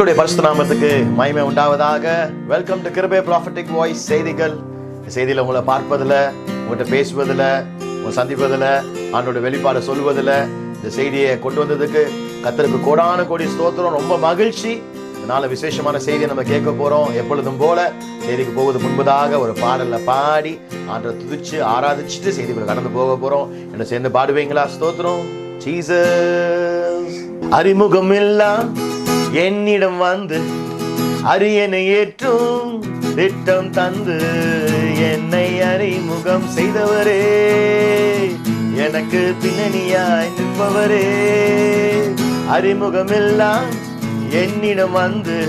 கர்த்தருடைய பரிசு நாமத்துக்கு மகிமை உண்டாவதாக. Welcome to Kirube prophetic voice செய்திகள். செய்தியில் உங்களை பார்ப்பதில் உங்கள்கிட்ட பேசுவதில் உங்களை சந்திப்பதில் ஆண்டோட வெளிப்பாடு சொல்வதில் இந்த செய்தியை கொண்டு வந்ததுக்கு கத்தருக்கு கோடான கோடி ஸ்தோத்திரம். ரொம்ப மகிழ்ச்சி. இதனால் விசேஷமான செய்தியை நம்ம கேட்க போகிறோம் எப்பொழுதும் போல செய்திக்கு போவது முன்பதாக ஒரு பாடலில் பாடி ஆண்டரை துதிச்சு ஆராதிச்சுட்டு செய்திக்குள்ள கடந்து போக போகிறோம் என்ன சேர்ந்து பாடுவீங்களா? ஸ்தோத்திரம். ஜீசஸ் அறிமுகம் எல்லாம் என்னிடம் வந்து அரியணை ஏற்றும் திட்டம் தந்து என்னை அறிமுகம் செய்தவரே. எனக்கு பின்னணியாய் நிற்பவரே. அறிமுகம் எல்லாம் என்னிடம் வந்து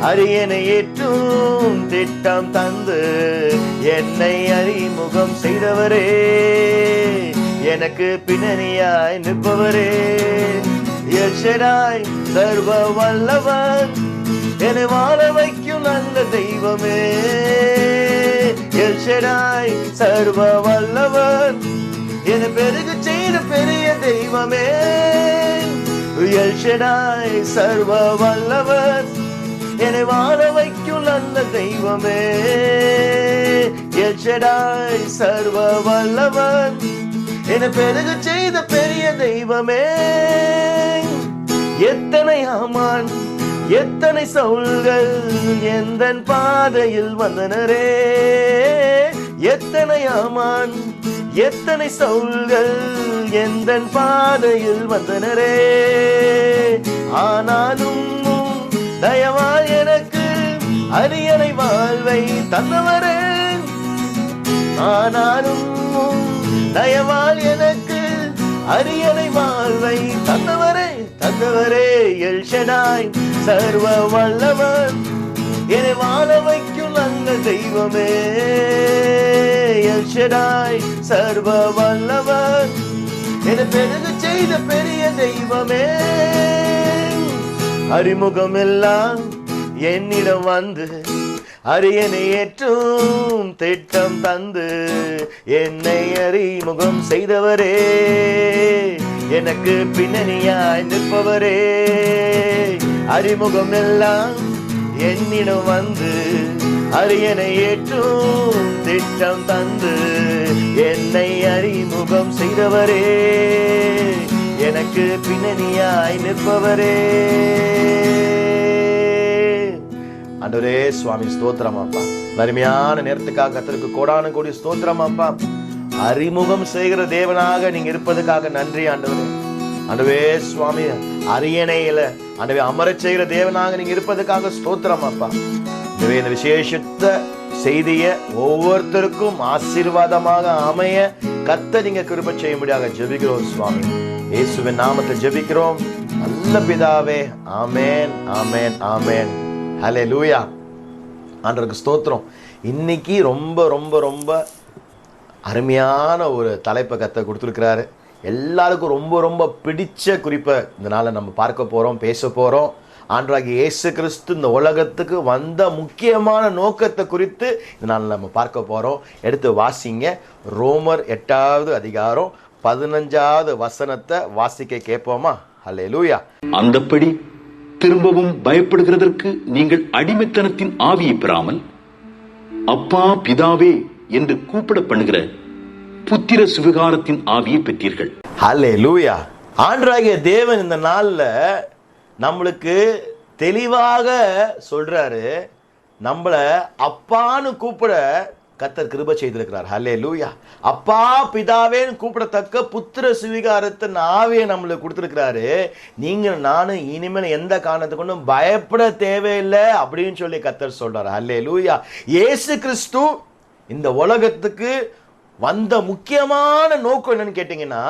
அரியணை ஏற்றும் திட்டம் தந்து என்னை அறிமுகம் செய்தவரே. எனக்கு பின்னணியாய் நிற்பவரே. எச்சராய் சர்வ வல்லவர் என்னை வாழ வைக்கும் நல்ல தெய்வமே. எச்சராய் சர்வ வல்லவர் என்னை பெருகு செய்த பெரிய தெய்வமே. எல்ஷடாய் சர்வ வல்லவர் என்னை வாழ வைக்கும் நல்ல தெய்வமே. எல்ஷடாய் சர்வ வல்லவன் என்னை பெருகு செய்த பெரிய தெய்வமே. எத்தனை ஆமான் எத்தனை சவுல்கள் எந்த பாதையில் வந்தனரே. எத்தனை ஆமான் எத்தனை சவுல்கள் எந்த பாதையில் வந்தனரே. ஆனாலும் தயவால் எனக்கு அரியணை வாழ்வை தந்தவரே. ஆனாலும் தயவால் எனக்கு அரியணை வாழ்வை தந்தவரே தந்தவரே எல்ஷடாய் சர்வ வல்லவன். என்னை வாழ வைக்கும் நல்ல தெய்வமே எல்ஷடாய் சர்வ வல்லவன். என்னை பெருக செய்த பெரிய தெய்வமே அறிமுகம் எல்லாம் என்னிடம் வந்து அரியணை ஏற்றும் திட்டம் தந்து என்னை அறிமுகம் செய்தவரே. எனக்கு பின்னணியாய் நிற்பவரே. அறிமுகம் எல்லாம் என்னிடம் வந்து அரியணை ஏற்றும் திட்டம் தந்து என்னை அறிமுகம் செய்தவரே. எனக்கு பின்னணியாய் நிற்பவரே. ஆண்டவரே சுவாமி ஸ்தோத்திரம் அப்பா. வறுமையான நேரத்துக்காக கத்தருக்கு கோடான கோடி ஸ்தோத்திரம் அப்பா. அறிமுகம் செய்கிற தேவனாக நீங்க இருப்பதுக்காக நன்றி ஆண்டவரே. அண்டவே சுவாமி அரியணையில அண்டவே அமரச் செய்கிற தேவனாக நீங்க இருப்பதுக்காக ஸ்தோத்திரம் அப்பா. ஆண்டவே இந்த விசேஷத்த செய்திய ஒவ்வொருத்தருக்கும் ஆசீர்வாதமாக அமைய கத்த நீங்க கிருப முடியாத ஜெபிக்கிறோம் சுவாமி. இயேசுவின் நாமத்தை ஜெபிக்கிறோம். நல்ல பிதாவே ஆமேன் ஆமேன் ஆமேன். ஹலே லூயா ஆண்டருக்கு ஸ்தோத்திரம். இன்னைக்கு ரொம்ப ரொம்ப ரொம்ப அருமையான ஒரு தலைப்பை கத்த கொடுத்துருக்கிறாரு. எல்லாருக்கும் ரொம்ப ரொம்ப பிடிச்ச குறிப்பை இந்த நம்ம பார்க்க போகிறோம் பேச போகிறோம் ஆண்டராகி இயேசு கிறிஸ்து இந்த உலகத்துக்கு வந்த முக்கியமான நோக்கத்தை குறித்து இந்த நம்ம பார்க்க போகிறோம் எடுத்து வாசிங்க. ரோமர் எட்டாவது அதிகாரம் பதினஞ்சாவது வசனத்தை வாசிக்க கேட்போமா? அல்ல லூயா அந்தப்படி திரும்பவும் பயப்படுகிறதற்கு நீங்கள் அடிமைத்தனத்தின் ஆவியை பெறாமல் அப்பா பிதாவே என்று கூப்பிட பண்ணுகிற புத்திர சுவிகாரத்தின் ஆவியை பெற்றீர்கள். ஹலே லூயா ஆண்டராகிய தேவன் இந்த நாளில் நம்மளுக்கு தெளிவாக சொல்றாரு நம்மள அப்பான்னு கூப்பிட கத்தர் கிருப செய்திருக்கிறார். ஹலே லூயா அப்பா பிதாவேன்னு கூப்பிடத்தக்க புத்திர சுவீகாரத்தின் ஆவியை நம்மளுக்கு கொடுத்துருக்கிறாரு. நீங்கள் நானும் இனிமேல் எந்த காரணத்தை கொண்டும் பயப்பட தேவையில்லை அப்படின்னு சொல்லி கத்தர் சொல்றாரு. ஹலே லூயா ஏசு கிறிஸ்து இந்த உலகத்துக்கு வந்த முக்கியமான நோக்கம் என்னன்னு கேட்டீங்கன்னா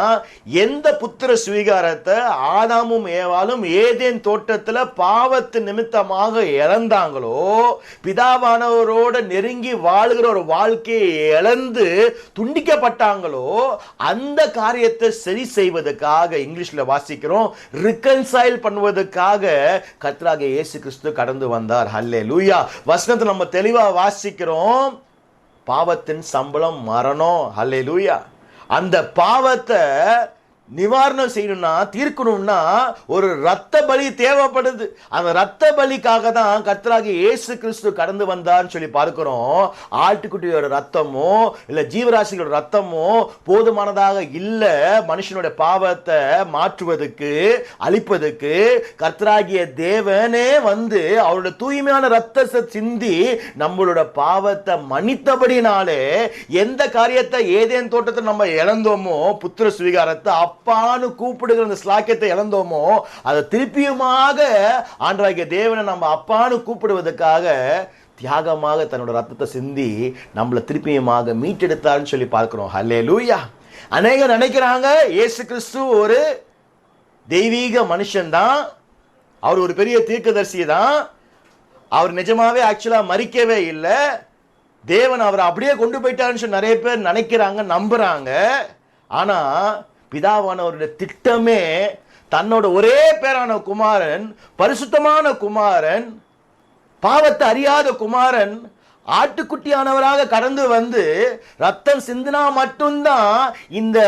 எந்த புத்திர சுவீகாரத்தை ஆதாமும் ஏவாலும் ஏதேன் தோட்டத்தில் பாவத்து நிமித்தமாக இழந்தாங்களோ பிதாவானவரோட நெருங்கி வாழ்கிற ஒரு வாழ்க்கையை இழந்து துண்டிக்கப்பட்டாங்களோ அந்த காரியத்தை சரி செய்வதற்காக இங்கிலீஷில் வாசிக்கிறோம் ரிகன்சைல் பண்ணுவதற்காக கத்ராக இயேசு கிறிஸ்து கடந்து வந்தார். ஹல்லே லூயா வசனத்தை நம்ம தெளிவாக வாசிக்கிறோம். பாவத்தின் சம்பளம் மரணம். அல்லே லூயா அந்த பாவத்தை நிவாரணம் செய்யணும்னா தீர்க்கணும்னா ஒரு ரத்த பலி தேவைப்படுது. அந்த ரத்த பலிக்காக தான் கர்த்தராகி இயேசு கிறிஸ்து கடந்து வந்தார்னு சொல்லி பார்க்கிறோம். ஆட்டுக்குட்டியோட ரத்தமோ இல்லை ஜீவராசிகளோட ரத்தமோ போதுமானதாக இல்லை. மனுஷனோட பாவத்தை மாற்றுவதற்கு அழிப்பதற்கு கர்த்தராகிய தேவனே வந்து அவரோட தூய்மையான ரத்தத்தை சிந்தி நம்மளோட பாவத்தை மன்னித்தபடினாலே எந்த காரியத்தை ஏதேன் தோட்டத்தை நம்ம இழந்தோமோ புத்திர சுவீகாரத்தை அப்பான்னு கூப்பிடுகிற அந்த ஸ்லாக்கியத்தை இழந்தோமோ அதை திருப்பியுமாக ஆண்டராகிய தேவனை நம்ம அப்பான்னு கூப்பிடுவதற்காக தியாகமாக தன்னோட ரத்தத்தை சிந்தி நம்மளை திருப்பியுமாக மீட்டெடுத்தார்னு சொல்லி பார்க்குறோம். ஹல்லே லூயா அநேகர் நினைக்கிறாங்க இயேசு கிறிஸ்து ஒரு தெய்வீக மனுஷன்தான். அவர் ஒரு பெரிய தீர்க்கதரிசி தான் அவர் நிஜமாவே ஆக்சுவலாக மறிக்கவே இல்லை. தேவன் அவரை அப்படியே கொண்டு போயிட்டாருன்னு சொல்லி நிறைய பேர் நினைக்கிறாங்க நம்புகிறாங்க ஆனால் பிதாவானவருடைய திட்டமே தன்னோட ஒரே பேரான குமாரன் பரிசுத்தமான குமாரன் பாவத்தை அறியாத குமாரன் ஆட்டுக்குட்டியானவராக கடந்து வந்து ரத்தம் சிந்தினா மட்டும்தான் இந்த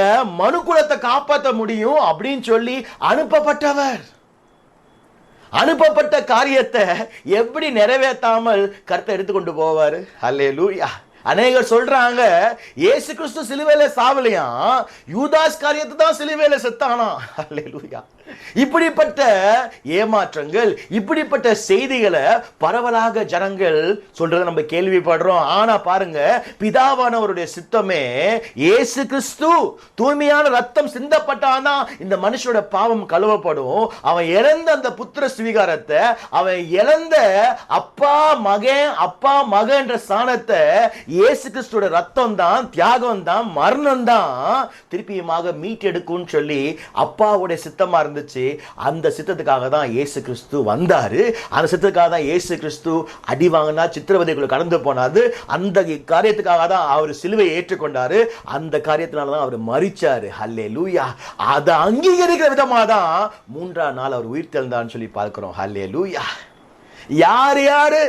மனுக்குலத்தை காப்பாற்ற முடியும் அப்படின்னு சொல்லி அனுப்பப்பட்டவர். அனுப்பப்பட்ட காரியத்தை எப்படி நிறைவேற்றாமல் கருத்தை எடுத்துக்கொண்டு போவார்? அல்லே லூயா அநேகர் சொல்றாங்க ஏசு கிறிஸ்து சிலுவையில சாவலையாம் யூதாஸ் காரியத்தை தான் சிலுவையில செத்தானா அல்லேலூயா இப்படிப்பட்ட ஏமாற்றங்கள் இப்படிப்பட்ட செய்திகளை பரவலாக ஜனங்கள் சொல்றதை நம்ம கேள்விப்படுறோம். ஆனா பாருங்க பிதாவானவருடைய சித்தமே இயேசு கிறிஸ்து தூய்மையான ரத்தம் சிந்தப்பட்டாதான் இந்த மனுஷனோட பாவம் கழுவப்படும். அவன் இழந்த அந்த புத்திர சுவீகாரத்தை அவன் இழந்த அப்பா மகன் அப்பா மகன்ற ஸ்தானத்தை இயேசு கிறிஸ்துவோட ரத்தம் தான் தியாகம் தான் மரணம் தான் திருப்பியுமாக மீட்டெடுக்கும்னு சொல்லி அப்பாவுடைய சித்தமா இருந்துச்சு அந்த சித்தத்துக்காக தான் ஏசு கிறிஸ்து வந்தாரு. அந்த சித்தத்துக்காக தான் ஏசு கிறிஸ்து அடி வாங்கினா சித்திரவதைக்குள்ள கடந்து போனாரு. அந்த காரியத்துக்காக தான் அவர் சிலுவை ஏற்றுக்கொண்டாரு. அந்த காரியத்தினால தான் அவர் மறிச்சாரு ஹல்லே லூயா அதை அங்கீகரிக்கிற விதமாக தான் மூன்றாம் நாள் அவர் உயிர் தெழுந்தான்னு சொல்லி பார்க்கிறோம். ஹல்லே லூயா யார் யாரு?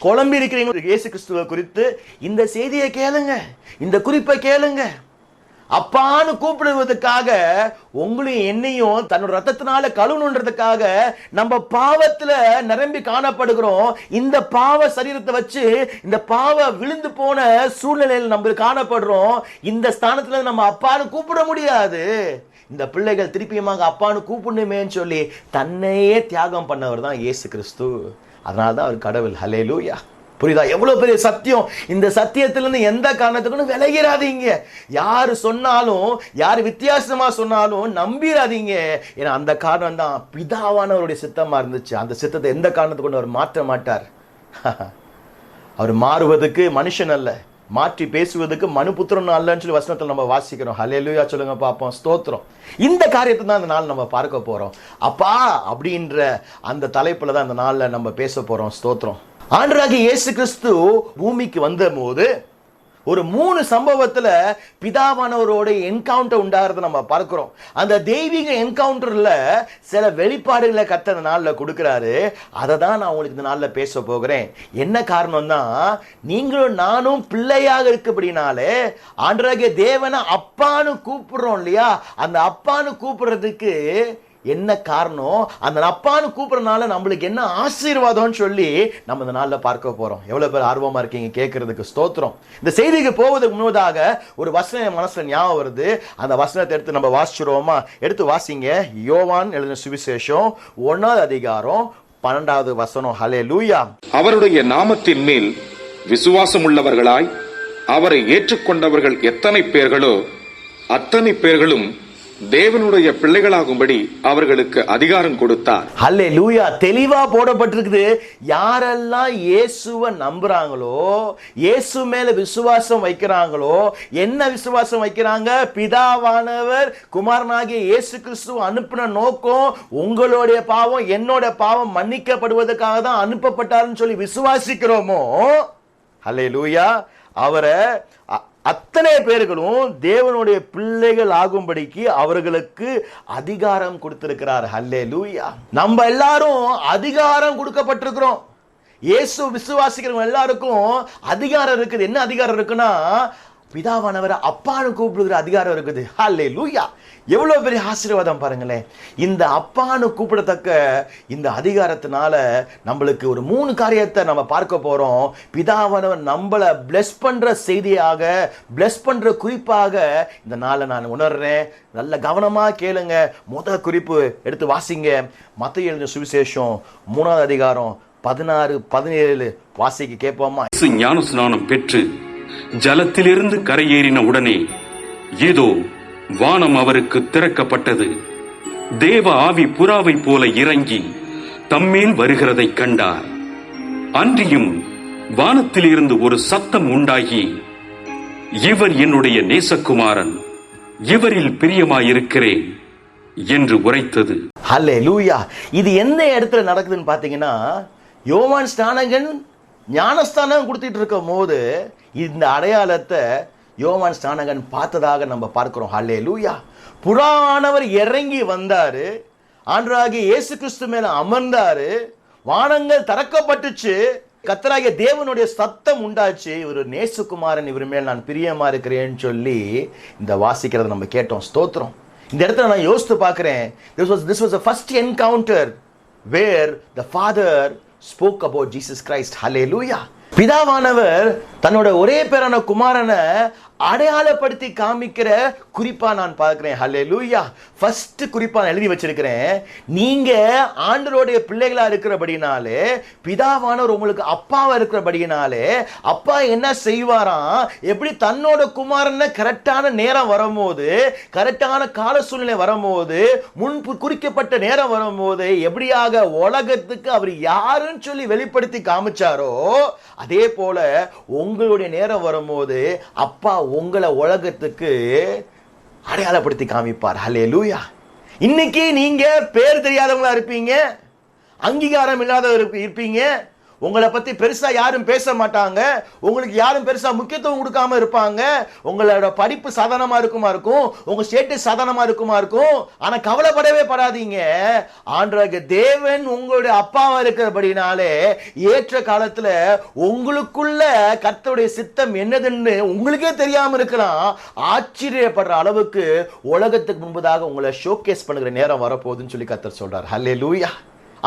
குழம்பி இருக்கிறீங்க இயேசு கிறிஸ்துவ குறித்து. இந்த செய்தியை கேளுங்க. இந்த குறிப்பை கேளுங்க. அப்பான்னு கூப்பிடுவதற்காக உங்களையும் என்னையும் தன்னோட ரத்தத்தினால கழுவணுன்றதுக்காக நம்ம பாவத்துல நிரம்பி காணப்படுகிறோம். இந்த பாவ சரீரத்தை வச்சு இந்த பாவ விழுந்து போன சூழ்நிலையில் நம்ம காணப்படுறோம். இந்த ஸ்தானத்துல நம்ம அப்பான்னு கூப்பிட முடியாது. இந்த பிள்ளைகள் திருப்பியுமாக அப்பான்னு கூப்பிடணுமேன்னு சொல்லி தன்னையே தியாகம் பண்ணவர் தான் இயேசு கிறிஸ்து. அதனால தான் அவர் கடவுள். ஹலே லூயா புரியுதா? எவ்வளவு பெரிய சத்தியம்? இந்த சத்தியத்திலிருந்து எந்த காரணத்துக்கும் விலகிறாதீங்க யார் சொன்னாலும் யார் வித்தியாசமாக சொன்னாலும் நம்பிராதீங்க. ஏன்னா அந்த காரணம் தான் பிதாவானவருடைய சித்தமாக இருந்துச்சு. அந்த சித்தத்தை எந்த காரணத்துக்கு கொண்டு அவர் மாற்ற மாட்டார்? அவர் மாறுவதுக்கு மனுஷன் அல்ல. மாற்றி பேசுவதற்கு மனுபுத்திரன் அல்லன்னு சொல்லி வசனத்தில் நம்ம வாசிக்கிறோம். ஹலேலுயா சொல்லுங்க பார்ப்போம். ஸ்தோத்திரம். இந்த காரியத்தை தான் அந்த நாள் நம்ம பார்க்க போகிறோம் அப்பா அப்படின்ற அந்த தலைப்பில் தான் அந்த நாளில் நம்ம பேச போகிறோம் ஸ்தோத்திரம். ஆண்டராகி இயேசு கிறிஸ்து பூமிக்கு வந்த போது ஒரு மூணு சம்பவத்துல பிதாவானவரோட என்கவுண்டர் உண்டாகிறத நம்ம பார்க்கிறோம். அந்த தெய்வீக என்கவுண்டர்ல சில வெளிப்பாடுகளை கத்த அந்த நாளில் கொடுக்குறாரு. அதை தான் நான் உங்களுக்கு இந்த நாளில் பேச போகிறேன். என்ன காரணம் தான் நீங்களும் நானும் பிள்ளையாக இருக்கபடினாலே ஆண்டராகிய தேவனை அப்பான்னு கூப்பிடுறோம் இல்லையா? அந்த அப்பான்னு கூப்பிடுறதுக்கு என்ன காரணம்? அந்த அப்பான்னு கூப்பிடுறதுனால நம்மளுக்கு என்ன ஆசீர்வாதம்னு சொல்லி நம்ம இந்த நாளில் பார்க்க போறோம். எவ்வளோ பேர் ஆர்வமா இருக்கீங்க கேட்கறதுக்கு ஸ்தோத்திரம். இந்த செய்திக்கு போவதுக்கு முன்னதாக ஒரு வசனம் என் மனசுல ஞாபகம் வருது. அந்த வசனத்தை எடுத்து நம்ம வாசிச்சிருவோமா? எடுத்து வாசிங்க. யோவான் எழுதின சுவிசேஷம் ஒன்னாவது அதிகாரம் பன்னெண்டாவது வசனம். ஹலே லூயா அவருடைய நாமத்தின் மேல் விசுவாசம் உள்ளவர்களாய் அவரை ஏற்றுக்கொண்டவர்கள் எத்தனை பேர்களோ அத்தனை பேர்களும் தேவனுடைய பிள்ளைகளாகும்படி அவர்களுக்கு அதிகாரம் கொடுத்தார். ஹல்லே லூயா தெளிவா போடப்பட்டிருக்குது. யாரெல்லாம் இயேசுவை நம்புறாங்களோ இயேசு மேல விசுவாசம் வைக்கிறாங்களோ என்ன விசுவாசம் வைக்கிறாங்க? பிதாவானவர் குமாரனாகிய இயேசு கிறிஸ்து அனுப்பின நோக்கம் உங்களுடைய பாவம் என்னோட பாவம் மன்னிக்கப்படுவதற்காக தான் அனுப்பப்பட்டாருன்னு சொல்லி விசுவாசிக்கிறோமோ? ஹல்லே லூயா அவரை அத்தனை பேர்களும் தேவனுடைய பிள்ளைகள் ஆகும்படிக்கு அவர்களுக்கு அதிகாரம் கொடுத்திருக்கிறார். ஹல்லே லூயா நம்ம எல்லாரும் அதிகாரம் கொடுக்கப்பட்டிருக்கிறோம். இயேசு விசுவாசிக்கிறவங்க எல்லாருக்கும் அதிகாரம் இருக்குது. என்ன அதிகாரம் இருக்குன்னா பிதாவானவரை அப்பான்னு கூப்பிடுகிற அதிகாரம் இருக்குது. ஹாலே லூயா எவ்வளோ பெரிய ஆசீர்வாதம் பாருங்களேன். இந்த அப்பான்னு கூப்பிடத்தக்க இந்த அதிகாரத்தினால நம்மளுக்கு ஒரு மூணு காரியத்தை நம்ம பார்க்க போகிறோம் பிதாவானவர் நம்மளை பிளஸ் பண்ணுற செய்தியாக பிளஸ் பண்ணுற குறிப்பாக இந்த நாளை நான் உணர்றேன். நல்ல கவனமாக கேளுங்க. முத குறிப்பு எடுத்து வாசிங்க. மற்ற எழுந்த சுவிசேஷம் மூணாவது அதிகாரம் பதினாறு பதினேழு வாசிக்க கேட்போமா? ஞான ஸ்நானம் பெற்று ஜலத்திலிருந்து கரையேறின உடனே ஏதோ வானம் அவருக்கு திறக்கப்பட்டது. தேவ ஆவி புறாவைப் போல இறங்கி தம்மேல் வருகிறதை கண்டார். அன்றியும் வானத்திலிருந்து ஒரு சத்தம் உண்டாகி இவர் என்னுடைய நேசகுமாரன் இவரில் பிரியமாயிருக்கிறேன் என்று உரைத்தது. ஹலே லூயா இது எந்த இடத்துல நடக்குதுன்னு பார்த்தீங்கன்னா யோவான் ஸ்நானகன் ஞானஸ்தானம் கொடுத்துட்டு இருக்கும் போது இந்த அடையாளத்தை யோவான் ஸ்நானகன் பார்த்ததாக நம்ம பார்க்கிறோம். ஹல்லே லூயா புறானவர் இறங்கி வந்தார். ஆண்டராகிய இயேசு கிறிஸ்து மேலே அமர்ந்தார். வானங்கள் திறக்கப்பட்டுச்சு. கத்தராகிய தேவனுடைய சத்தம் உண்டாச்சு. இவர் நேசுகுமாரன் இவர் மேல் நான் பிரியமா இருக்கிறேன்னு சொல்லி இந்த வாசிக்கிறத நம்ம கேட்டோம். ஸ்தோத்திரம். இந்த இடத்துல நான் யோசித்து பார்க்குறேன். This was this was a the encounter where the father spoke about Jesus Christ hallelujah பிதாவானவர் தன்னோட ஒரே பேரான குமாரனை அடையாளப்படுத்தி காமிக்கிற குறிப்பா நான் பார்க்கிறேன். ஹலே லூயா ஃபர்ஸ்ட் குறிப்பா நான் எழுதி வச்சிருக்கிறேன். நீங்க ஆண்டருடைய பிள்ளைகளா இருக்கிறபடினாலே பிதாவானவர் உங்களுக்கு அப்பாவா இருக்கிறபடினாலே அப்பா என்ன செய்வாராம்? எப்படி தன்னோட குமாரனை கரெக்டான நேரம் வரும்போது கரெக்டான கால சூழ்நிலை வரும்போது முன்பு குறிக்கப்பட்ட நேரம் வரும்போது எப்படியாக உலகத்துக்கு அவர் யாருன்னு சொல்லி வெளிப்படுத்தி காமிச்சாரோ அதே போல உங்களுடைய நேரம் வரும்போது அப்பா உங்களை உலகத்துக்கு அடையாளப்படுத்தி காமிப்பார். ஹலே லூயா இன்னைக்கு நீங்க பேர் தெரியாதவங்களா இருப்பீங்க அங்கீகாரம் இல்லாத இருப்பீங்க உங்களை பத்தி பெருசா யாரும் பேச மாட்டாங்க. உங்களுக்கு யாரும் பெருசா முக்கியத்துவம் கொடுக்காம இருப்பாங்க. உங்களோட படிப்பு சாதனமா இருக்குமா இருக்கும்? உங்க ஸ்டேட்டஸ் சாதனமா இருக்குமா இருக்கும்? ஆனா கவலைப்படவே படாதீங்க. ஆண்டராக தேவன் உங்களுடைய அப்பாவா இருக்கிறபடினாலே ஏற்ற காலத்துல உங்களுக்குள்ள கர்த்தருடைய சித்தம் என்னதுன்னு உங்களுக்கே தெரியாம இருக்கலாம். ஆச்சரியப்படுற அளவுக்கு உலகத்துக்கு முன்பதாக உங்களை ஷோகேஸ் பண்ணுகிற நேரம் வரப்போகுதுன்னு சொல்லி கத்தர் சொல்றார். ஹல்லே லூயா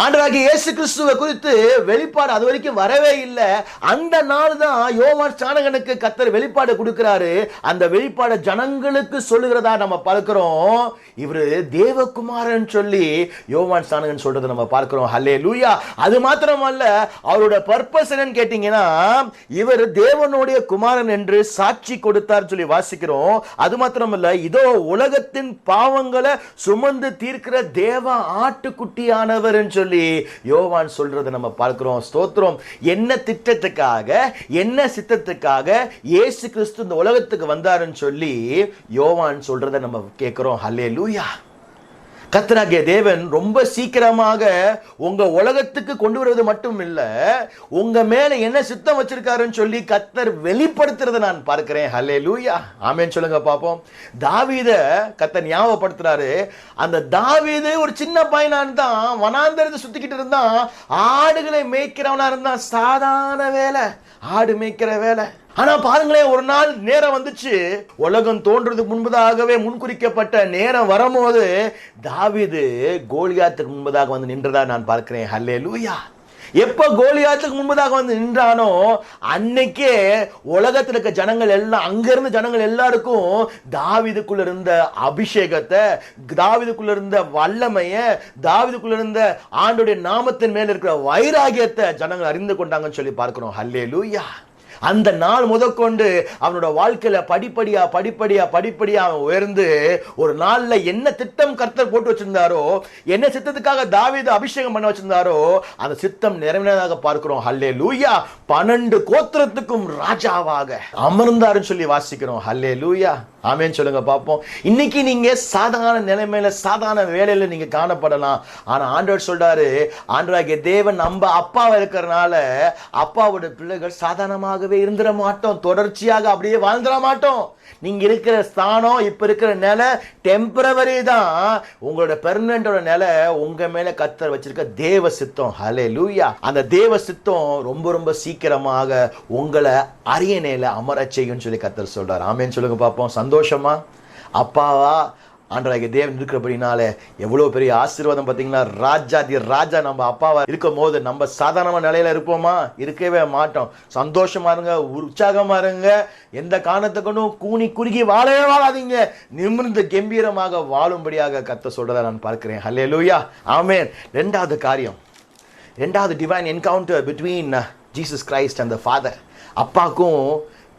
ஆண்டராகி இயேசு கிறிஸ்துவை குறித்து வெளிப்பாடு அது வரைக்கும் வரவே இல்லை. அந்த நாள் தான் யோவான் சாணகனுக்கு கத்தர் வெளிப்பாடு கொடுக்கிறாரு. அந்த வெளிப்பாடு ஜனங்களுக்கு சொல்லுகிறதா நம்ம பார்க்கிறோம். இவரு தேவகுமாரன் சொல்லி யோவான் ஸ்தானகன் சொல்றதை நம்ம பார்க்கிறோம். ஹல்லே லூயா அது மாத்திரமல்ல அவரோட பர்பஸ் என்னன்னு கேட்டீங்கன்னா இவர் தேவனுடைய குமாரன் என்று சாட்சி கொடுத்தார் சொல்லி வாசிக்கிறோம். அது மாத்திரமல்ல இதோ உலகத்தின் பாவங்களை சுமந்து தீர்க்கிற தேவ ஆட்டுக்குட்டியானவர் சொல்லி யோவான் சொல்றதை நம்ம பார்க்கிறோம். ஸ்தோத்திரம். என்ன திட்டத்துக்காக என்ன சித்தத்துக்காக இயேசு கிறிஸ்து இந்த உலகத்துக்கு வந்தாருன்னு சொல்லி யோவான் சொல்றதை நம்ம கேட்கிறோம். ஹல்லே லூயா கத்தராகிய தேவன் ரொம்ப சீக்கிரமாக உங்க உலகத்துக்கு கொண்டு வருவது மட்டும் இல்லை உங்க மேல என்ன சித்தம் வச்சிருக்காருன்னு சொல்லி கத்தர் வெளிப்படுத்துறதை நான் பார்க்கிறேன். ஹலே லூயா ஆமேன்னு சொல்லுங்க பார்ப்போம். தாவீத கத்தர் ஞாபகப்படுத்துறாரு. அந்த தாவீது ஒரு சின்ன பையனாக இருந்தான் வனாந்தரத்தை சுத்திக்கிட்டு இருந்தான். ஆடுகளை மேய்க்கிறவனா இருந்தான். சாதாரண வேலை. ஆடு மேய்க்கிற வேலை. ஆனா பாருங்களேன் ஒரு நாள் நேரம் வந்துச்சு. உலகம் தோன்றதுக்கு முன்பதாகவே முன்குறிக்கப்பட்ட நேரம் வரும்போது தாவிது கோலியாத்துக்கு முன்பதாக வந்து நின்றதா நான் பார்க்கிறேன். ஹல்லே லூயா எப்ப கோலியாத்துக்கு முன்பதாக வந்து நின்றானோ அன்னைக்கே உலகத்தில் இருக்க ஜனங்கள் எல்லாம் அங்கிருந்த ஜனங்கள் எல்லாருக்கும் தாவிதுக்குள்ள இருந்த அபிஷேகத்தை தாவிதுக்குள்ள இருந்த வல்லமைய தாவிதுக்குள்ள இருந்த ஆண்டுடைய நாமத்தின் மேல் இருக்கிற வைராகியத்தை ஜனங்கள் அறிந்து கொண்டாங்கன்னு சொல்லி பார்க்கிறோம். ஹல்லே லூயா அந்த நாள் முதற்கொண்டு அவனோட வாழ்க்கையில படிப்படியா படிப்படியா படிப்படியா அவன் உயர்ந்து ஒரு நாள்ல என்ன திட்டம் கர்த்தர் போட்டு வச்சிருந்தாரோ என்ன சித்தத்துக்காக தாவீது அபிஷேகம் பண்ண வச்சிருந்தாரோ அந்த சித்தம் நிறைவேறதாக பார்க்கிறோம். ஹல்லே லூயா பன்னெண்டு கோத்திரத்துக்கும் ராஜாவாக அமர்ந்தாருன்னு சொல்லி வாசிக்கிறோம். ஹல்லே லூயா ஆமேன்னு சொல்லுங்க பார்ப்போம். இன்னைக்கு நீங்க சாதாரண நிலைமையில சாதாரண வேலையில நீங்க காணப்படலாம். ஆனா ஆண்டவர் சொல்றாரு ஆண்டவராகிய தேவன் நம்ம அப்பாவை இருக்கிறனால அப்பாவோட பிள்ளைகள் சாதாரணமாகவே போலவே இருந்துட மாட்டோம். தொடர்ச்சியாக அப்படியே வாழ்ந்துட மாட்டோம். நீங்க இருக்கிற ஸ்தானம் இப்ப இருக்கிற நிலை டெம்பரவரி தான். உங்களோட பெர்மனண்டோட நிலை உங்க மேல கத்தர் வச்சிருக்க தேவ சித்தம். ஹலே லூயா அந்த தேவ சித்தம் ரொம்ப ரொம்ப சீக்கிரமாக உங்களை அரியணையில அமர செய்யும் சொல்லி கத்தர் சொல்றாரு. ஆமேன்னு சொல்லுங்க பார்ப்போம். சந்தோஷமா? அப்பாவா? ஆண்டவராகிய தேவன் இருக்கிறபடினால எவ்வளோ பெரிய ஆசீர்வாதம் பார்த்தீங்களா? ராஜாதி ராஜா நம்ம அப்பாவை இருக்கும் போது நம்ம சாதாரண நிலையில இருப்போமா? இருக்கவே மாட்டோம். சந்தோஷமா இருங்க உற்சாகமா இருங்க. எந்த காரணத்துக்கொண்டும் கூணி கூனி குறுகி வாழவே வாழாதீங்க. நிமிர்ந்து கம்பீரமாக வாழும்படியாக கத்த சொல்றதை நான் பார்க்கிறேன். ஹலே லூயா ஆமேன் ரெண்டாவது காரியம். ரெண்டாவது divine encounter between Jesus Christ அந்த ஃபாதர் அப்பாக்கும்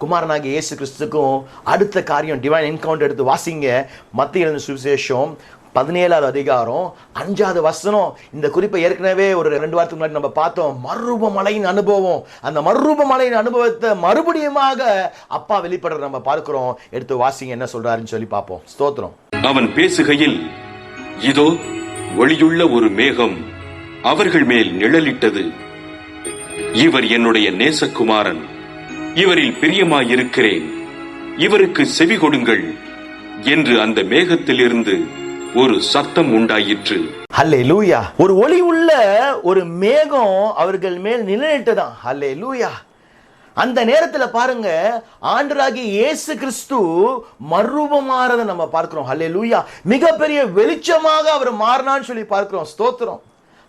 குமாரனாகிய இயேசு கிறிஸ்துக்கும் அடுத்த காரியம் டிவைன் என்கவுண்டர் எடுத்து வாசிங்க. மத்திய சுவிசேஷம் பதினேழாவது அதிகாரம் அஞ்சாவது வசனம். இந்த குறிப்பை ஏற்கனவே ஒரு ரெண்டு வாரத்துக்கு முன்னாடி நம்ம பார்த்தோம். மறுரூப மலையின் அனுபவம். அந்த மறுரூப மலையின் அனுபவத்தை மறுபடியுமாக அப்பா வெளிப்படுற நம்ம பார்க்கிறோம். எடுத்து வாசிங்க என்ன சொல்றாருன்னு சொல்லி பார்ப்போம். ஸ்தோத்திரம். அவன் பேசுகையில் இதோ ஒளியுள்ள ஒரு மேகம் அவர்கள் மேல் நிழலிட்டது. இவர் என்னுடைய நேசகுமாரன். இவரில் பிரியமாயிருக்கிறேன். இவருக்கு செவி கொடுங்கள் என்று அந்த மேகத்திலிருந்து ஒரு சத்தம் உண்டாயிற்று. ஹல்லே லூயா ஒரு ஒளி உள்ள ஒரு மேகம் அவர்கள் மேல் நிழலிட்டதான் ஹல்லே லூயா அந்த நேரத்துல பாருங்க ஆண்டராகி இயேசு கிறிஸ்து மறுரூபமாறதை நம்ம பார்க்கிறோம். ஹல்லே லூயா மிகப்பெரிய வெளிச்சமாக அவர் மாறினான்னு சொல்லி பார்க்கிறோம். ஸ்தோத்திரம்.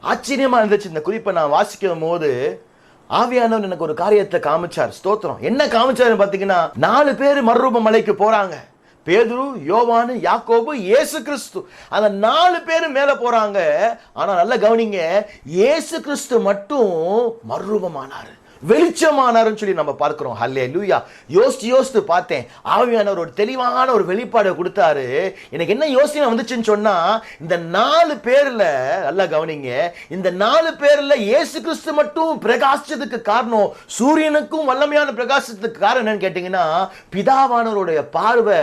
ஆச்சரியமா இருந்துச்சு இந்த குறிப்பை நான் வாசிக்கும் போது. ஆவியானவர் எனக்கு ஒரு காரியத்தை காமிச்சார். ஸ்தோத்திரம். என்ன காமிச்சாருன்னு பார்த்தீங்கன்னா நாலு பேர் மறுரூப மலைக்கு போறாங்க. பேதுரு யோவானு யாக்கோபு ஏசு கிறிஸ்து. அந்த நாலு பேர் மேல போறாங்க. ஆனா நல்லா கவனிங்க. ஏசு கிறிஸ்து மட்டும் மறுரூபமானார். வெளிச்சமானார்னு சொல்லி நம்ம பார்க்குறோம். ஹல்லே லூயா யோசித்து யோசித்து பார்த்தேன். ஆவியானவர் ஒரு தெளிவான ஒரு வெளிப்பாடை கொடுத்தாரு. எனக்கு என்ன யோசனை வந்துச்சுன்னு சொன்னா இந்த நாலு பேர்ல நல்லா கவனிங்க இந்த நாலு பேர்ல இயேசு கிறிஸ்து மட்டும் பிரகாசிச்சதுக்கு காரணம் சூரியனுக்கும் வல்லமையான பிரகாசத்துக்கு காரணம் என்னன்னு கேட்டிங்கன்னா பிதாவானவருடைய பார்வை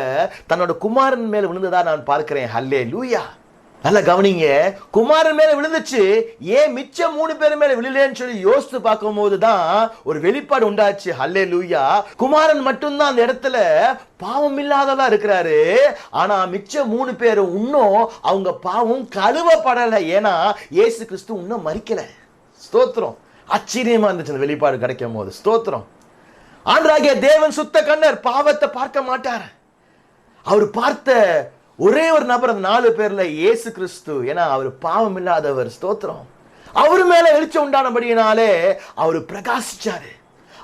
தன்னோட குமாரன் மேல் விழுந்ததா நான் பார்க்கிறேன். ஹல்லே லூயா நல்லா கவனிங்க. குமாரன் மேல விழுந்துச்சு. ஏன் மிச்சம் மூணு பேர் மேல விழுலேன்னு சொல்லி யோசித்து பார்க்கும் தான் ஒரு வெளிப்பாடு உண்டாச்சு. ஹல்லே லூயா குமாரன் மட்டும்தான் அந்த இடத்துல பாவம் இல்லாதவா இருக்கிறாரு. ஆனா மிச்ச மூணு பேரும் இன்னும் அவங்க பாவம் கழுவப்படலை. ஏன்னா இயேசு கிறிஸ்து இன்னும் மறிக்கல ஸ்தோத்திரம். ஆச்சரியமா இருந்துச்சு அந்த வெளிப்பாடு கிடைக்கும் போது ஸ்தோத்திரம். ஆண்டராகிய தேவன் சுத்த கண்ணர் பாவத்தை பார்க்க மாட்டார். அவர் பார்த்த ஒரே ஒரு நபர் அந்த நாலு பேர்ல இயேசு கிறிஸ்து. ஏன்னா அவர் பாவம் இல்லாதவர் ஸ்தோத்திரம். அவர் மேல வெளிச்சம் உண்டானபடியினாலே அவர் பிரகாசிச்சாரு.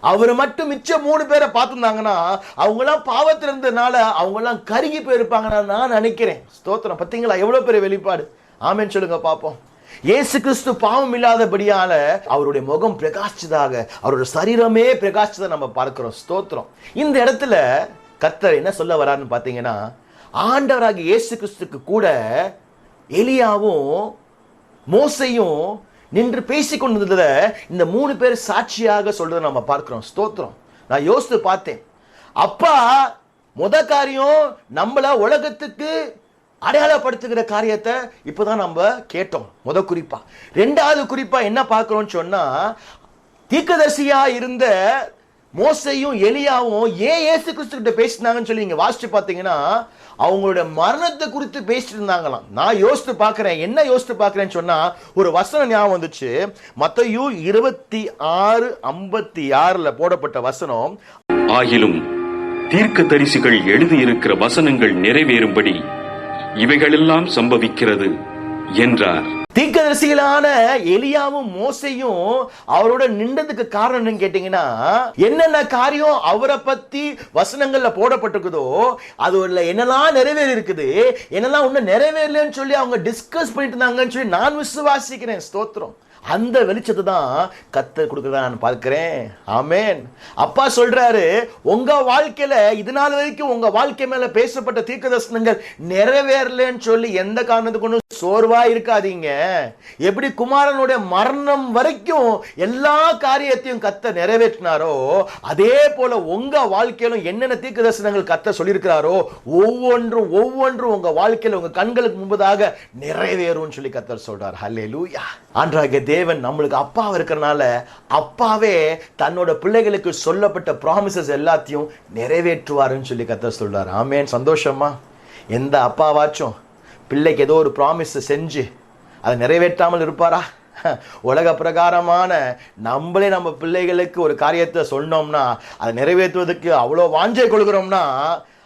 அவர் மட்டும் மிச்சம் மூணு பேரை பார்த்துருந்தாங்கன்னா அவங்களாம் பாவத்தில் இருந்ததுனால அவங்கெல்லாம் கருகி போயிருப்பாங்கன்னு நான் நினைக்கிறேன். ஸ்தோத்திரம். பார்த்தீங்களா? எவ்வளவு பெரிய வெளிப்பாடு. ஆமேன்னு சொல்லுங்க பார்ப்போம். இயேசு கிறிஸ்து பாவம் இல்லாதபடியால அவருடைய முகம் பிரகாசிச்சதாக அவருடைய சரீரமே பிரகாசிச்சதை நம்ம பார்க்கிறோம். ஸ்தோத்திரம். இந்த இடத்துல கர்த்தர் என்ன சொல்ல வராருன்னு பார்த்தீங்கன்னா ஆண்டவராக இயேசு கிறிஸ்துக்கு கூட எலியாவும் மோசையும் நின்று பேசிக் கொண்டிருந்தத இந்த மூணு பேர் சாட்சியாக சொல்றதை நம்ம பார்க்கிறோம். ஸ்தோத்திரம். நான் யோசித்து பார்த்தேன். அப்பா முத காரியம் நம்மள உலகத்துக்கு அடையாளப்படுத்துகிற காரியத்தை இப்போதான் நம்ம கேட்டோம். முத குறிப்பா. ரெண்டாவது குறிப்பா என்ன பார்க்குறோம்னு சொன்னா தீர்க்கதரிசியா இருந்த மோசையும் எலியாவும் ஏன் ஏசு கிறிஸ்து கிட்ட பேசினாங்கன்னு சொல்லி நீங்க வாசிச்சு பார்த்தீங்கன்னா அவங்களோட மரணத்தை குறித்து பேசிட்டு இருந்தாங்களாம் நான் யோசித்து பார்க்குறேன். என்ன யோசித்து பார்க்குறேன்னு சொன்னால் ஒரு வசனம் ஞாபகம் வந்துச்சு. மத்தையு இருபத்தி ஆறு ஐம்பத்தி ஆறுல போடப்பட்ட வசனம். ஆகிலும் தீர்க்க தரிசிகள் எழுதியிருக்கிற வசனங்கள் நிறைவேறும்படி இவைகளெல்லாம் சம்பவிக்கிறது என்றார். தீக்கதரிசிகளான எலியாவும் மோசையும் அவரோட நின்றதுக்கு காரணம் என்னன்னு கேட்டீங்கன்னா என்னென்ன காரியம் அவரை பத்தி வசனங்கள்ல போடப்பட்டிருக்குதோ அது என்னெல்லாம் நிறைவேறி இருக்குது என்னெல்லாம் இன்னும் நிறைவேறலன்னு சொல்லி அவங்க டிஸ்கஸ் பண்ணிட்டு இருந்தாங்கன்னு சொல்லி நான் விசுவாசிக்கிறேன். ஸ்தோத்திரம். அந்த வெளிச்சத்தை தான் கத்தர் கொடுக்குறதா நான் பார்க்கிறேன். ஆமேன். அப்பா சொல்றாரு உங்க வாழ்க்கையில இது நாள் வரைக்கும் உங்க வாழ்க்கை மேல பேசப்பட்ட தீர்க்க தரிசனங்கள் நிறைவேறலன்னு சொல்லி எந்த காரணத்துக்கு சோர்வா இருக்காதீங்க. எப்படி குமாரனுடைய மரணம் வரைக்கும் எல்லா காரியத்தையும் கத்த நிறைவேற்றினாரோ அதே போல உங்க வாழ்க்கையிலும் என்னென்ன தீர்க்க தரிசனங்கள் கத்த சொல்லியிருக்கிறாரோ ஒவ்வொன்றும் ஒவ்வொன்றும் உங்க வாழ்க்கையில உங்க கண்களுக்கு முன்பதாக நிறைவேறும் சொல்லி கத்தர் சொல்றார். ஹல்லே லூயா ஆன்றாகிய தேவன் நம்மளுக்கு அப்பாவை இருக்கிறனால அப்பாவே தன்னோட பிள்ளைகளுக்கு சொல்லப்பட்ட ப்ராமிசஸ் எல்லாத்தையும் நிறைவேற்றுவாருன்னு சொல்லி கத்த சொல்கிறார் ஆமேன். சந்தோஷமா எந்த அப்பாவாச்சும் பிள்ளைக்கு ஏதோ ஒரு ப்ராமிஸை செஞ்சு அதை நிறைவேற்றாமல் இருப்பாரா? உலக பிரகாரமான நம்மளே நம்ம பிள்ளைகளுக்கு ஒரு காரியத்தை சொன்னோம்னா அதை நிறைவேற்றுவதற்கு அவ்வளோ வாஞ்சை கொடுக்குறோம்னா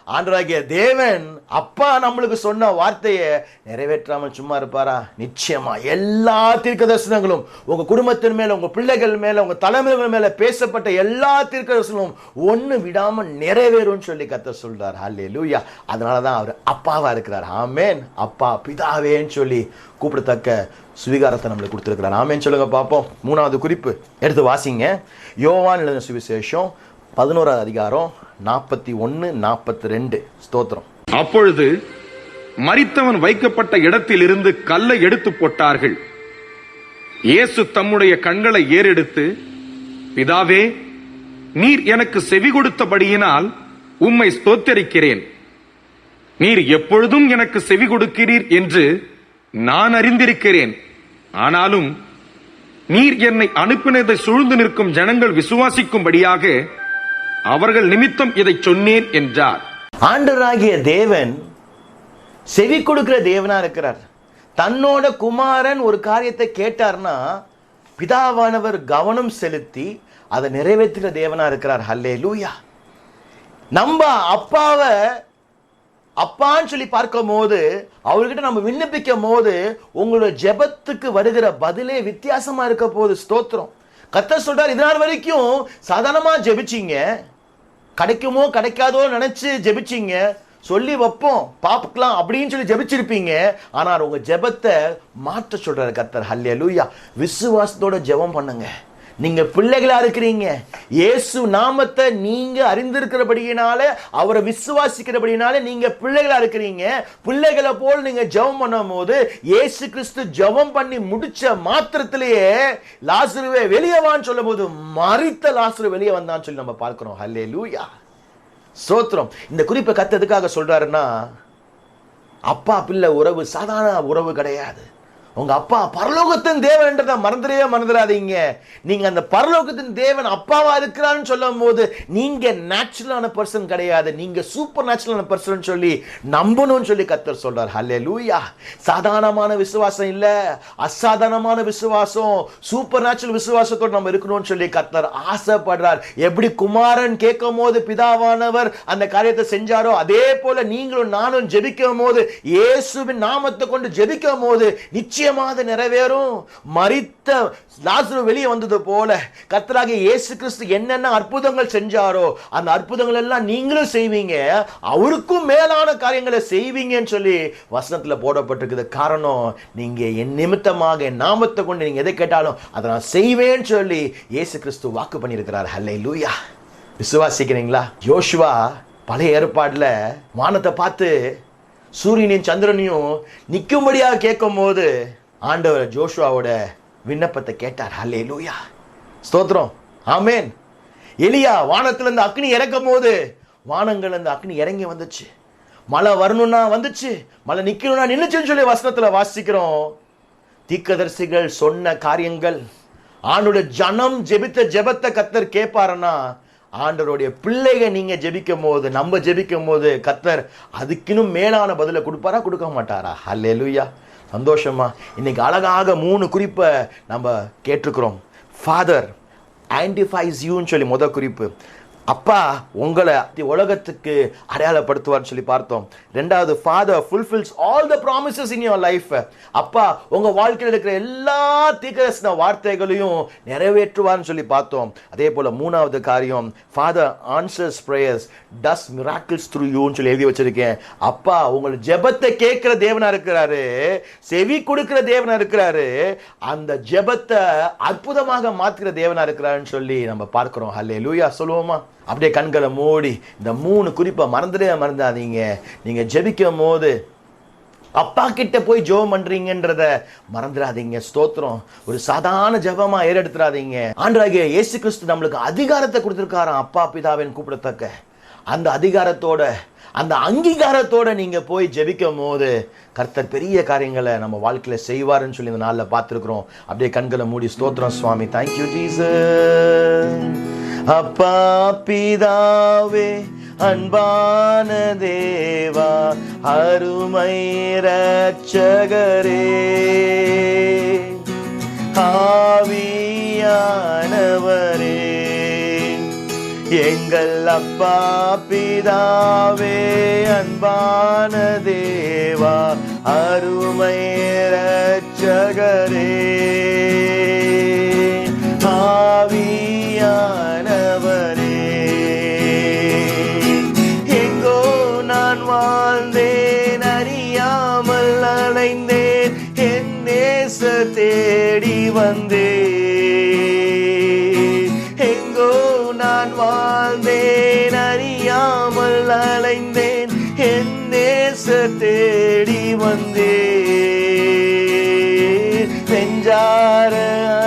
ஆண்டராகிய தேவன் அப்பா நம்மளுக்கு சொன்ன வார்த்தையை நிறைவேற்றாமல் சும்மா இருப்பாரா? நிச்சயமா. எல்லா தீர்க்க தரிசனங்களும் உங்க குடும்பத்தின் மேல உங்க பிள்ளைகள் மேல உங்க தலைமைகள் மேல பேசப்பட்ட எல்லா தீர்க்க தரிசனமும் ஒண்ணு விடாம நிறைவேறும்னு சொல்லி கத்த சொல்றார். ஹல்லே லூயா அதனாலதான் அவர் அப்பாவா இருக்கிறார். ஆமேன் அப்பா பிதாவேன்னு சொல்லி கூப்பிடத்தக்க சுவிகாரத்தை நம்மளுக்கு கொடுத்துருக்கிறார். ஆமேன்னு சொல்லுங்க பார்ப்போம். மூணாவது குறிப்பு. எடுத்து வாசிங்க. யோவான் எழுதின சுவிசேஷம் பதினோராவது அதிகாரம் நாற்பத்தி ஒன்று நாற்பத்தி ரெண்டு. ஸ்தோத்திரம். அப்பொழுது மரித்தவன் வைக்கப்பட்ட இடத்திலிருந்து கல்லை எடுத்து போட்டார்கள். இயேசு தம்முடைய கண்களை ஏறெடுத்து பிதாவே நீர் எனக்கு செவி கொடுத்தபடியினால் உம்மை ஸ்தோத்தரிக்கிறேன். நீர் எப்பொழுதும் எனக்கு செவி கொடுக்கிறீர் என்று நான் அறிந்திருக்கிறேன். ஆனாலும் நீர் என்னை அனுப்பினதை சூழ்ந்து நிற்கும் ஜனங்கள் விசுவாசிக்கும்படியாக அவர்கள் நிமித்தம் இதை சொன்னேன் என்றார். ஆண்டராகிய தேவன் செவி கொடுக்கிற தேவனா இருக்கிறார். தன்னோட குமாரன் ஒரு காரியத்தை கேட்டார்னா பிதாவானவர் கவனம் செலுத்தி அதை நிறைவேற்றுகிற தேவனா இருக்கிறார். ஹல்லே லூயா நம்ம அப்பாவை அப்பான்னு சொல்லி பார்க்கும் போது அவர்கிட்ட நம்ம விண்ணப்பிக்கும் போது உங்களோட ஜெபத்துக்கு வருகிற பதிலே வித்தியாசமா இருக்க போகுது. ஸ்தோத்திரம். கத்த சொல்றார் இதனால் வரைக்கும் சாதாரணமா ஜெபிச்சீங்க. கிடைக்குமோ கிடைக்காதோ நினைச்சு ஜெபிச்சீங்க. சொல்லி வைப்போம் பாப்புக்கலாம் அப்படின்னு சொல்லி ஜெபிச்சிருப்பீங்க. ஆனால் உங்கள் ஜெபத்தை மாற்ற சொல்கிறார் கத்தர் ஹல்லே லூயா விசுவாசத்தோட ஜெபம் பண்ணுங்க. நீங்க பிள்ளைகளா இருக்கிறீங்க. இயேசு நாமத்தை நீங்க அறிந்திருக்கிறபடியினால அவரை விசுவாசிக்கிறபடினால நீங்க பிள்ளைகளா இருக்கிறீங்க. பிள்ளைகளை போல் நீங்க ஜெபம் பண்ணும் போது இயேசு கிறிஸ்து ஜெபம் பண்ணி முடிச்ச மாத்திரத்திலேயே லாசுருவே வெளியே வான்னு சொல்லும் போது மறித்த லாசுரு வெளியே வந்தான்னு சொல்லி நம்ம பார்க்கிறோம். ஹல்லே லூயா சோத்திரம் இந்த குறிப்பை கத்ததுக்காக சொல்றாருன்னா அப்பா பிள்ளை உறவு சாதாரண உறவு கிடையாது. உங்க அப்பா பரலோகத்தின் தேவன்றதை மறந்துடவே மறந்துடாதீங்க. நீங்க அந்த பரலோகத்தின் தேவன் அப்பாவா இருக்கிறான்னு சொல்லும் போது நீங்க நேச்சுரலான பர்சன் கிடையாது. நீங்க சூப்பர் நேச்சுரலான பர்சன் சொல்லி நம்பணும்னு சொல்லி கத்தர் சொல்றார். ஹல்லே லூயா சாதாரணமான விசுவாசம் இல்ல. அசாதாரணமான விசுவாசம். சூப்பர் நேச்சுரல் விசுவாசத்தோடு நம்ம இருக்கணும்னு சொல்லி கத்தர் ஆசைப்படுறார். எப்படி குமாரன் கேட்கும் போது பிதாவானவர் அந்த காரியத்தை செஞ்சாரோ அதே போல நீங்களும் நானும் ஜெபிக்கும் போது இயேசுவின் நாமத்தை கொண்டு ஜெபிக்கும் போது நிச்சயமாக அது நிறைவேறும். மறித்த லாசரு வெளியே வந்தது போல கத்தராக இயேசு கிறிஸ்து என்னென்ன அற்புதங்கள் செஞ்சாரோ அந்த அற்புதங்கள் எல்லாம் நீங்களும் செய்வீங்க. அவருக்கும் மேலான காரியங்களை செய்வீங்கன்னு சொல்லி வசனத்துல போடப்பட்டிருக்குது. காரணம் நீங்க என் நிமித்தமாக என் நாமத்தை கொண்டு நீங்க எதை கேட்டாலும் அதை நான் செய்வேன்னு சொல்லி இயேசு கிறிஸ்து வாக்கு பண்ணியிருக்கிறார். ஹல்லை லூயா விசுவாசிக்கிறீங்களா? யோசுவா பழைய ஏற்பாடுல வானத்தை பார்த்து சூரியனையும் சந்திரனையும் நிற்கும்படியாக கேட்கும் போது ஆண்டவர் ஜோஷுவாவோட விண்ணப்பத்தை கேட்டார். ஹலே லூயா ஸ்தோத்திரம். ஆமேன். எலியா வானத்திலேருந்து அக்னி இறக்கும் போது வானங்கள் இருந்து அக்னி இறங்கி வந்துச்சு. மழை வரணும்னா வந்துச்சு. மழை நிற்கணும்னா நின்றுச்சுன்னு சொல்லி வசனத்தில் வாசிக்கிறோம். தீக்கதரிசிகள் சொன்ன காரியங்கள் ஆணுடைய ஜனம் ஜெபித்த ஜெபத்தை கத்தர் கேட்பாருன்னா ஆண்டவருடைய பிள்ளைக நீங்கள் ஜெபிக்கும் போது நம்ம ஜெபிக்கும் போது கத்தர் அதுக்கினும் மேலான பதிலை கொடுப்பாரா? கொடுக்க மாட்டாரா? அல்லேலூயா சந்தோஷமா இன்னைக்கு அழகாக மூணு குறிப்பை நம்ம கேட்டிருக்கிறோம். ஃபாதர் ஆன்டிஃபைஸ் யூன்னு சொல்லி முத குறிப்பு. அப்பா உங்களை உலகத்துக்கு அடையாளப்படுத்துவார்னு சொல்லி பார்த்தோம். ரெண்டாவது father fulfils all the promises in your life அப்பா உங்க வாழ்க்கையில் இருக்கிற எல்லா தீர்க்கதரிசன வார்த்தைகளையும் நிறைவேற்றுவார்னு சொல்லி பார்த்தோம். அதே போல மூணாவது காரியம் father answers prayers does miracles through யூன்னு சொல்லி எழுதி வச்சிருக்கேன். அப்பா உங்களை ஜெபத்தை கேட்கிற தேவனா இருக்கிறாரு. செவி கொடுக்குற தேவனா இருக்கிறாரு. அந்த ஜெபத்தை அற்புதமாக மாத்துகிற தேவனா இருக்கிறாருன்னு சொல்லி நம்ம பார்க்குறோம். ஹல்லே லூயா சொல்லுவோமா? அப்படியே கண்களை மூடி இந்த மூணு குறிப்பை மறந்துடே மறந்தாதீங்க. நீங்க ஜெபிக்கும் போது அப்பா கிட்ட போய் ஜெபம் பண்றீங்கன்றத மறந்துடாதீங்க. ஸ்தோத்திரம். ஒரு சாதாரண ஜெபமா ஏறெடுத்துறாதீங்க ஆண்டாகிய இயேசு கிறிஸ்து நம்மளுக்கு அதிகாரத்தை கொடுத்துருக்காராம். அப்பா பிதாவின் கூப்பிடத்தக்க. அந்த அதிகாரத்தோட அந்த அங்கீகாரத்தோட நீங்க போய் ஜெபிக்கும் போது கர்த்தர் பெரிய காரியங்களை நம்ம வாழ்க்கையில செய்வாருன்னு சொல்லி இந்த நாளில் பார்த்துருக்குறோம். அப்படியே கண்களை மூடி ஸ்தோத்திரம் சுவாமி. தேங்க்யூ ஜீசஸ் அப்பா பிதாவே அன்பான தேவா அருமை ரட்சகரே ஆவியானவரே எங்கள் அப்பா பிதாவே அன்பான தேவா அருமை ரட்சகரே ஆவியான தேடி வந்தே எங்கோ நான் வாழ்ந்தேன் அறியாமல் அலைந்தேன். என் நேச தேடி வந்தே நெஞ்சார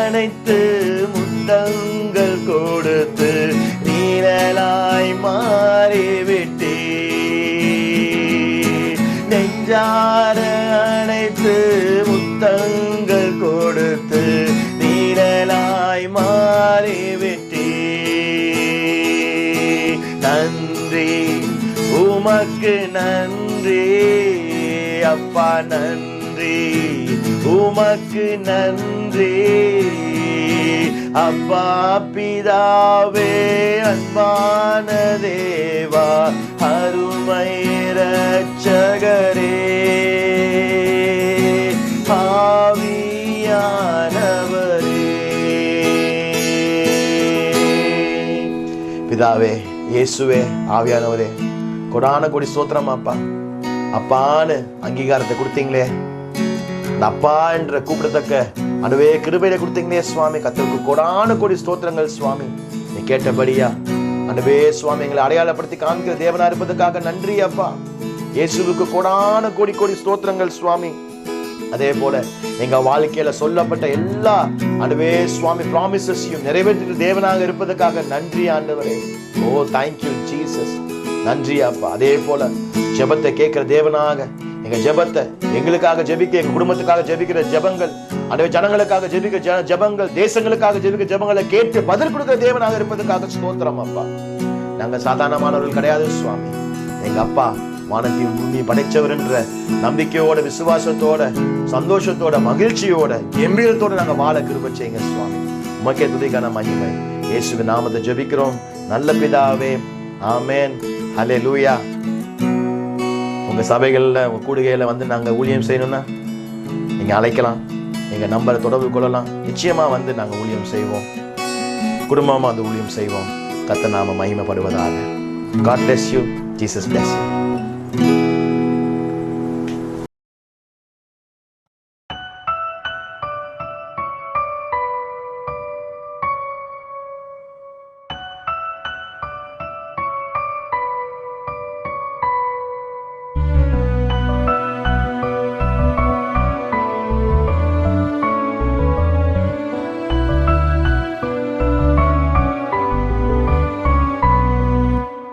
அனைத்து அப்பா நன்றி. உமக்கு நன்றி. அப்பா பிதாவே அன்பான தேவா அருமை ரச்சகரே ஆவியானவரே. பிதாவே இயேசுவே ஆவியானவரே. கொடான கொடி ஸ்தோத்திரம் அப்பா. அப்பான்னு அங்கீகாரத்தை கொடுத்தீங்களே. இந்த அப்பா என்ற கூப்பிடத்தக்க அனுவே கிருபையில கொடுத்தீங்களே சுவாமி. கத்தருக்கு கொடான கோடி ஸ்தோத்திரங்கள் சுவாமி. நீ கேட்டபடியா அனுவே சுவாமி எங்களை அடையாளப்படுத்தி காண்கிற தேவனா இருப்பதற்காக நன்றி அப்பா. இயேசுவுக்கு கொடான கோடி கோடி ஸ்தோத்திரங்கள் சுவாமி. அதே போல எங்க வாழ்க்கையில சொல்லப்பட்ட எல்லா அனுவே சுவாமி ப்ராமிசஸையும் நிறைவேற்றிட்டு தேவனாக இருப்பதற்காக நன்றி ஆண்டவரே. ஓ தேங்க்யூ ஜீசஸ் நன்றி அப்பா. அதே போல ஜெபத்தை கேட்கிற தேவனாக எங்க ஜெபத்தை எங்களுக்காக ஜெபிக்க எங்க குடும்பத்துக்காக ஜெபிக்கிற ஜெபங்கள் அன்றைய ஜனங்களுக்காக ஜெபிக்க ஜ- ஜெபங்கள் தேசங்களுக்காக ஜெபிக்க ஜெபங்களை கேட்டு பதில் கொடுக்கிற தேவனாக இருப்பதற்காக ஸ்தோத்திரம் அப்பா. நாங்க சாதாரணமானவர்கள் கிடையாது சுவாமி. எங்க அப்பா வானத்தையும் பூமி படைச்சவர் என்ற நம்பிக்கையோட விசுவாசத்தோட சந்தோஷத்தோட மகிழ்ச்சியோட கம்பீரத்தோட நாங்க வாழ கிருப செய்யுங்க சுவாமி. உமக்கே துதிக்கான மகிமை. இயேசுவின் நாமத்தை ஜெபிக்கிறோம். நல்ல பிதாவே. ஆமேன். ஹலே லூயா உங்கள் சபைகளில் உங்கள் கூடுகையில் வந்து நாங்கள் ஊழியம் செய்யணும்னா நீங்கள் அழைக்கலாம். எங்கள் நம்பரை தொடர்பு கொள்ளலாம். நிச்சயமாக வந்து நாங்கள் ஊழியம் செய்வோம். குடும்பமாக அந்த ஊழியம் செய்வோம். கத்த நாம மகிமைப்படுவதாக. God bless you Jesus bless you